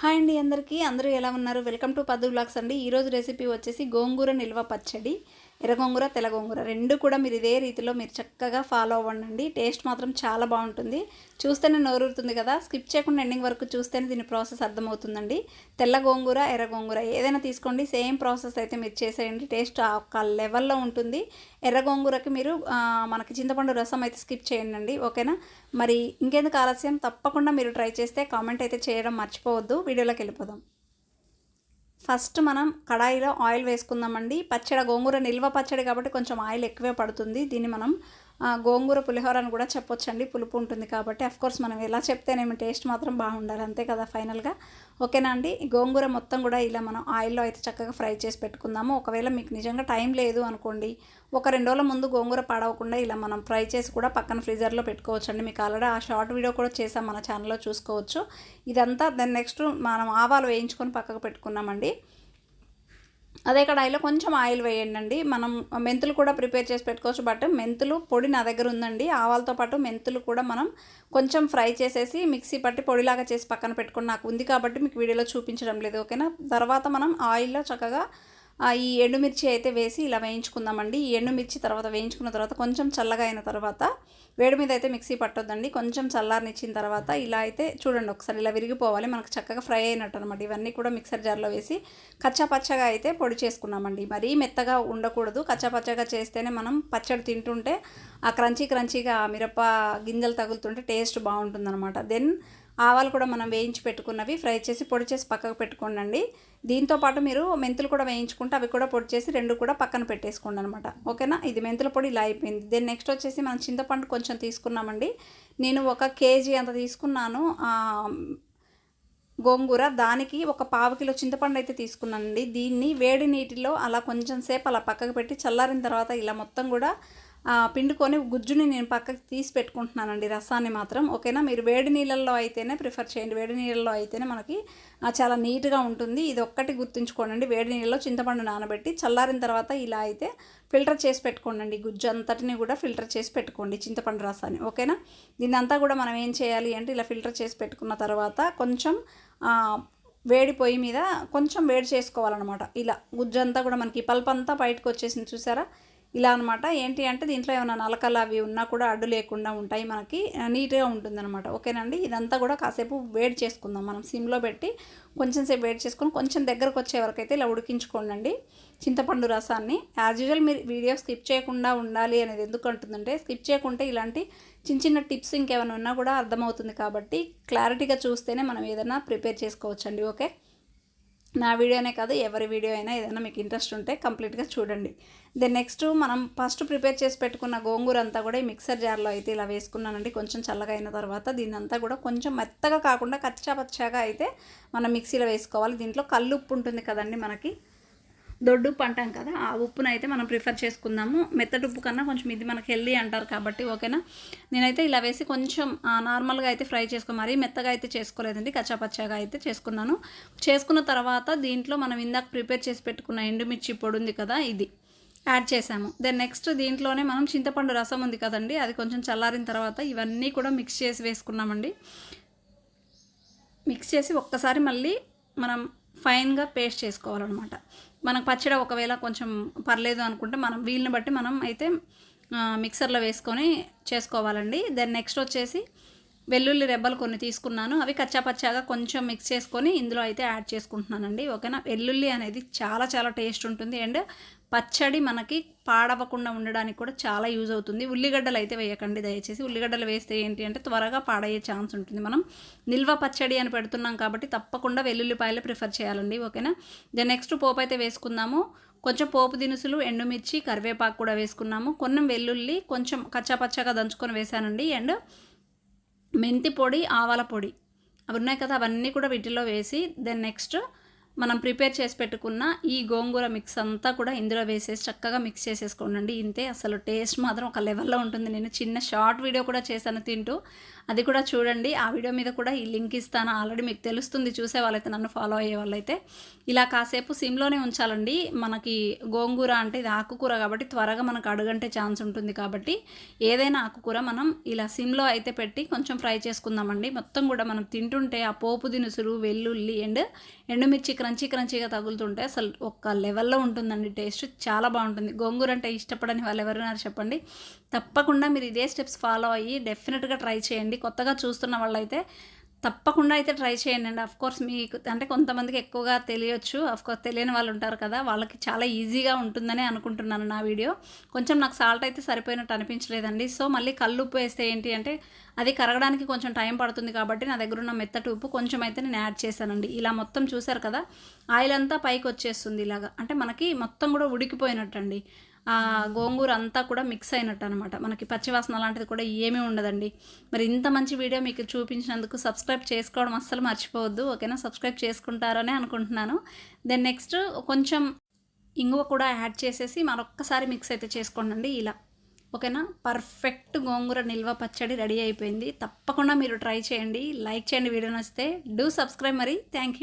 Hi అండి అందరికీ. అందరూ ఎలా ఉన్నారు? వెల్కమ్ టు పద్దు బ్లాగ్స్ అండి. ఈరోజు రెసిపీ వచ్చేసి గోంగూర నిల్వ పచ్చడి. ఎర్ర గోంగూర తెల్ల గోంగూర రెండు కూడా మీరు ఇదే రీతిలో మీరు చక్కగా ఫాలో అవ్వండి టేస్ట్ మాత్రం చాలా బాగుంటుంది. చూస్తేనే నోరుతుంది కదా. స్కిప్ చేయకుండా ఎండింగ్ వరకు చూస్తేనే దీని ప్రాసెస్ అర్థమవుతుందండి. తెల్ల గోంగూర ఎర్ర గోంగూర ఏదైనా తీసుకోండి. సేమ్ ప్రాసెస్ అయితే మీరు చేసేయండి. టేస్ట్ ఒక లెవెల్లో ఉంటుంది. ఎర్ర గోంగూరకి మీరు మనకి చింతపండు రసం అయితే స్కిప్ చేయండి ఓకేనా మరి ఇంకెందుకు ఆలస్యం? తప్పకుండా మీరు ట్రై చేస్తే కామెంట్ అయితే చేయడం మర్చిపోవద్దు. వీడియోలోకి వెళ్ళిపోదాం. ఫస్ట్ మనం కడాయిలో ఆయిల్ వేసుకుందామండి. పచ్చడి గోంగూర నిల్వ పచ్చడి కాబట్టి కొంచెం ఆయిల్ ఎక్కువే పడుతుంది. దీన్ని మనం గోంగూర పులిహోర అని కూడా చెప్పొచ్చండి. పులుపు ఉంటుంది కాబట్టి కోర్స్ మనం ఎలా చెప్తేనేమి టేస్ట్ మాత్రం బాగుండాలి. అంతే కదా ఫైనల్గా ఓకేనా అండి? గోంగూర మొత్తం కూడా ఇలా మనం ఆయిల్లో అయితే చక్కగా ఫ్రై చేసి పెట్టుకుందాము. ఒకవేళ మీకు నిజంగా టైం లేదు అనుకోండి ఒక రెండు రోజుల ముందు గోంగూర పాడవకుండా ఇలా మనం ఫ్రై చేసి కూడా పక్కన ఫ్రీజర్లో పెట్టుకోవచ్చండి. మీకు ఆల్రెడీ ఆ షార్ట్ వీడియో కూడా చేసాం మన ఛానల్లో చూసుకోవచ్చు. ఇదంతా దెన్ నెక్స్ట్ మనం ఆవాలు వేయించుకొని పక్కకు పెట్టుకున్నామండి. అదే కడాయిలో కొంచెం ఆయిల్ వేయండి మనం మెంతులు కూడా ప్రిపేర్ చేసి పెట్టుకోవచ్చు. బట్ మెంతులు పొడి నా దగ్గర ఉందండి. ఆవాలతో పాటు మెంతులు కూడా మనం కొంచెం ఫ్రై చేసేసి మిక్సీ పట్టి పొడిలాగా చేసి పక్కన పెట్టుకుని నాకు ఉంది కాబట్టి మీకు వీడియోలో చూపించడం లేదు. ఓకేనా? తర్వాత మనం ఆయిల్లో చక్కగా ఈ ఎండుమిర్చి అయితే వేసి ఇలా వేయించుకుందామండి. ఈ ఎండుమిర్చి తర్వాత వేయించుకున్న తర్వాత కొంచెం చల్లగా అయిన తర్వాత వేడి మీద అయితే మిక్సీ పట్టొద్దండి. కొంచెం చల్లారనిచ్చిన తర్వాత ఇలా అయితే చూడండి ఒకసారి ఇలా విరిగిపోవాలి. మనకు చక్కగా ఫ్రై అయినట్టు అనమాట ఇవన్నీ కూడా మిక్సర్ జార్లో వేసి కచ్చాపచ్చగా అయితే పొడి చేసుకున్నామండి. మరీ మెత్తగా ఉండకూడదు. కచ్చా పచ్చగా చేస్తేనే మనం పచ్చడి తింటుంటే ఆ క్రంచీ క్రంచీగా మిరప గింజలు తగులుతుంటే టేస్ట్ బాగుంటుందన్నమాట. దెన్ ఆవాలు కూడా మనం వేయించి పెట్టుకున్నవి ఫ్రై చేసి పొడి చేసి పక్కకు పెట్టుకోండి దీంతో పాటు మీరు మెంతులు కూడా వేయించుకుంటే అవి కూడా పొడి చేసి రెండు కూడా పక్కన పెట్టేసుకోండి అనమాట ఓకేనా? ఇది మెంతుల పొడి ఇలా అయిపోయింది. దెన్ నెక్స్ట్ వచ్చేసి మనం చింతపండు కొంచెం తీసుకున్నామండి. నేను ఒక కేజీ అంత తీసుకున్నాను. గోంగూర. దానికి ఒక పావు కిలో చింతపండు అయితే తీసుకున్నానండి. దీన్ని వేడి నీటిలో అలా కొంచెం సేపు అలా పక్కకు పెట్టి చల్లారిన తర్వాత ఇలా మొత్తం కూడా పిండుకొని గుజ్జుని నేను పక్కకి తీసి పెట్టుకుంటున్నానండి రసాన్ని మాత్రం. ఓకేనా? మీరు వేడి నీళ్ళల్లో అయితేనే ప్రిఫర్ చేయండి. వేడి నీళ్ళల్లో అయితేనే మనకి చాలా నీట్గా ఉంటుంది. ఇది ఒక్కటి గుర్తుంచుకోండి వేడి నీళ్ళలో చింతపండు నానబెట్టి చల్లారిన తర్వాత ఇలా అయితే ఫిల్టర్ చేసి పెట్టుకోండి గుజ్జు అంతటిని కూడా ఫిల్టర్ చేసి పెట్టుకోండి చింతపండు రసాన్ని. ఓకేనా? దీన్నంతా కూడా మనం ఏం చేయాలి అంటే ఇలా ఫిల్టర్ చేసి పెట్టుకున్న తర్వాత కొంచెం వేడి పొయ్యి మీద కొంచెం వేడి చేసుకోవాలన్నమాట. ఇలా గుజ్జు అంతా కూడా మనకి పల్ప్ అంతా బయటకు వచ్చేసింది చూసారా? ఇలా అనమాట ఏంటి అంటే దీంట్లో ఏమైనా నలకలు అవి ఉన్నా కూడా అడ్డు లేకుండా ఉంటాయి మనకి నీట్గా ఉంటుందన్నమాట. ఓకేనండి ఇదంతా కూడా కాసేపు వేడి చేసుకుందాం. మనం సిమ్లో పెట్టి కొంచెం సేపు వేడి చేసుకొని కొంచెం దగ్గరకు వచ్చే వరకు అయితే ఇలా ఉడికించుకోండి చింతపండు రసాన్ని. యాజ్ యూజువల్ మీరు వీడియో స్కిప్ చేయకుండా ఉండాలి అనేది ఎందుకు అంటుందంటే స్కిప్ చేయకుంటే ఇలాంటి చిన్న చిన్న టిప్స్ ఇంకేమైనా ఉన్నా కూడా అర్థమవుతుంది కాబట్టి క్లారిటీగా చూస్తేనే మనం ఏదైనా ప్రిపేర్ చేసుకోవచ్చండి. ఓకే? నా వీడియోనే కాదు ఎవరి వీడియో అయినా ఏదైనా మీకు ఇంట్రెస్ట్ ఉంటే కంప్లీట్గా చూడండి. దెన్ నెక్స్ట్ మనం ఫస్ట్ ప్రిపేర్ చేసి పెట్టుకున్న గోంగూర అంతా కూడా ఈ మిక్సర్ జార్లో అయితే ఇలా వేసుకున్నానండి. కొంచెం చల్లగా అయిన తర్వాత దీన్నంతా కూడా కొంచెం మెత్తగా కాకుండా కచ్చాపచ్చాగా అయితే మనం మిక్సీలో వేసుకోవాలి. దీంట్లో కల్లు ఉప్పు ఉంటుంది కదండి మనకి. దొడ్డు ఉప్పు అంటాం కదా ఆ ఉప్పును అయితే మనం ప్రిఫర్ చేసుకుందాము. మెత్తటి ఉప్పు కన్నా కొంచెం ఇది మనకి హెల్దీ అంటారు కాబట్టి ఓకేనా? నేనైతే ఇలా వేసి కొంచెం నార్మల్గా అయితే ఫ్రై చేసుకో మరీ మెత్తగా అయితే చేసుకోలేదండి కచ్చాపచ్చాగా అయితే చేసుకున్నాను. చేసుకున్న తర్వాత దీంట్లో మనం ఇందాక ప్రిపేర్ చేసి పెట్టుకున్న ఎండుమిర్చి పొడి ఉంది కదా ఇది యాడ్ చేసాము. దెన్ నెక్స్ట్ దీంట్లోనే మనం చింతపండు రసం ఉంది కదండి అది కొంచెం చల్లారిన తర్వాత ఇవన్నీ కూడా మిక్స్ చేసి వేసుకున్నామండి. మిక్స్ చేసి ఒక్కసారి మళ్ళీ మనం ఫైన్గా పేస్ట్ చేసుకోవాలన్నమాట. మనకు పచ్చడి ఒకవేళ కొంచెం పర్లేదు అనుకుంటే మనం వీలుని బట్టి మనం అయితే మిక్సర్లో వేసుకొని చేసుకోవాలండి. దెన్ నెక్స్ట్ వచ్చేసి వెల్లుల్లి రెబ్బలు కొన్ని తీసుకున్నాను. అవి కచ్చాపచ్చాగా కొంచెం మిక్స్ చేసుకొని ఇందులో అయితే యాడ్ చేసుకుంటున్నానండి. ఓకేనా? వెల్లుల్లి అనేది చాలా చాలా టేస్ట్ ఉంటుంది. అండ్ పచ్చడి మనకి పాడవకుండా ఉండడానికి కూడా చాలా యూజ్ అవుతుంది. ఉల్లిగడ్డలు అయితే వేయకండి దయచేసి. ఉల్లిగడ్డలు వేస్తే ఏంటి అంటే త్వరగా పాడయ్యే ఛాన్స్ ఉంటుంది. మనం నిల్వ పచ్చడి అని పెడుతున్నాం కాబట్టి తప్పకుండా వెల్లుల్లిపాయలు ప్రిఫర్ చేయాలండి. ఓకేనా? దెన్ నెక్స్ట్ పోపు అయితే వేసుకుందాము. కొంచెం పోపు దినుసులు ఎండుమిర్చి కరివేపాకు కూడా వేసుకున్నాము. కొన్ని వెల్లుల్లి కొంచెం కచ్చాపచ్చాగా దంచుకొని వేసానండి అండ్ మెంతి పొడి ఆవాల పొడి. అవి ఉన్నాయి కదా అవన్నీ కూడా వీటిలో వేసి దెన్ నెక్స్ట్ మనం ప్రిపేర్ చేసి పెట్టుకున్న ఈ గోంగూర మిక్స్ అంతా కూడా ఇందులో వేసేసి చక్కగా మిక్స్ చేసేసుకోండి ఇంతే అసలు టేస్ట్ మాత్రం ఒక లెవెల్లో ఉంటుంది. నేను చిన్న షార్ట్ వీడియో కూడా చేశాను తింటూ. అది కూడా చూడండి. ఆ వీడియో మీద కూడా ఈ లింక్ ఇస్తాను. ఆల్రెడీ మీకు తెలుస్తుంది. చూసే వాళ్ళైతే నన్ను ఫాలో అయ్యే వాళ్ళైతే. ఇలా కాసేపు సిమ్లోనే ఉంచాలండి. మనకి గోంగూర అంటే ఇది ఆకుకూర కాబట్టి త్వరగా మనకు అడుగంటే ఛాన్స్ ఉంటుంది కాబట్టి ఏదైనా ఆకుకూర మనం ఇలా సిమ్లో అయితే పెట్టి కొంచెం ఫ్రై చేసుకుందామండి. మొత్తం కూడా మనం తింటుంటే ఆ పోపు దినుసులు వెల్లుల్లి అండ్ ఎండుమిర్చి క్రంచీ క్రంచీగా తగులుతుంటే అసలు ఒక లెవెల్లో ఉంటుందండి. టేస్ట్ చాలా బాగుంటుంది. గోంగూర అంటే ఇష్టపడని వాళ్ళు ఎవరున్నారు చెప్పండి. తప్పకుండా మీరు ఇదే స్టెప్స్ ఫాలో అయ్యి డెఫినెట్గా ట్రై చేయండి. కొత్తగా చూస్తున్న వాళ్ళైతే తప్పకుండా అయితే ట్రై చేయండి అండి. కోర్స్ మీకు అంటే కొంతమందికి ఎక్కువగా తెలియచ్చు. కోర్స్ తెలియని వాళ్ళు ఉంటారు కదా వాళ్ళకి చాలా ఈజీగా ఉంటుందని అనుకుంటున్నాను నా వీడియో. కొంచెం నాకు సాల్ట్ అయితే సరిపోయినట్టు అనిపించలేదండి. సో మళ్ళీ కళ్ళు ఉప్పు వేస్తే ఏంటి అంటే అది కరగడానికి కొంచెం టైం పడుతుంది కాబట్టి నా దగ్గర ఉన్న మెత్తటి ఉప్పు కొంచెం అయితే నేను యాడ్ చేశానండి. ఇలా మొత్తం చూసారు కదా ఆయిల్ అంతా పైకి వచ్చేస్తుంది ఇలాగా. అంటే మనకి మొత్తం కూడా ఉడికిపోయినట్టండి. ఆ గోంగూర అంతా కూడా మిక్స్ అయినట్టు అనమాట మనకి పచ్చివాసన లాంటిది కూడా ఏమీ ఉండదండి. మరి ఇంత మంచి వీడియో మీకు చూపించినందుకు సబ్స్క్రైబ్ చేసుకోవడం అస్సలు మర్చిపోవద్దు ఓకేనా? సబ్స్క్రైబ్ చేసుకుంటారని అనుకుంటున్నాను. దెన్ నెక్స్ట్ కొంచెం ఇంగువ కూడా యాడ్ చేసేసి మరొక్కసారి మిక్స్ అయితే చేసుకోండి ఇలా. ఓకేనా? పర్ఫెక్ట్ గోంగూర నిల్వ పచ్చడి రెడీ అయిపోయింది. తప్పకుండా మీరు ట్రై చేయండి. లైక్ చేయండి వీడియో నచ్చితే. డూ సబ్స్క్రైబ్ మరి. Thank you.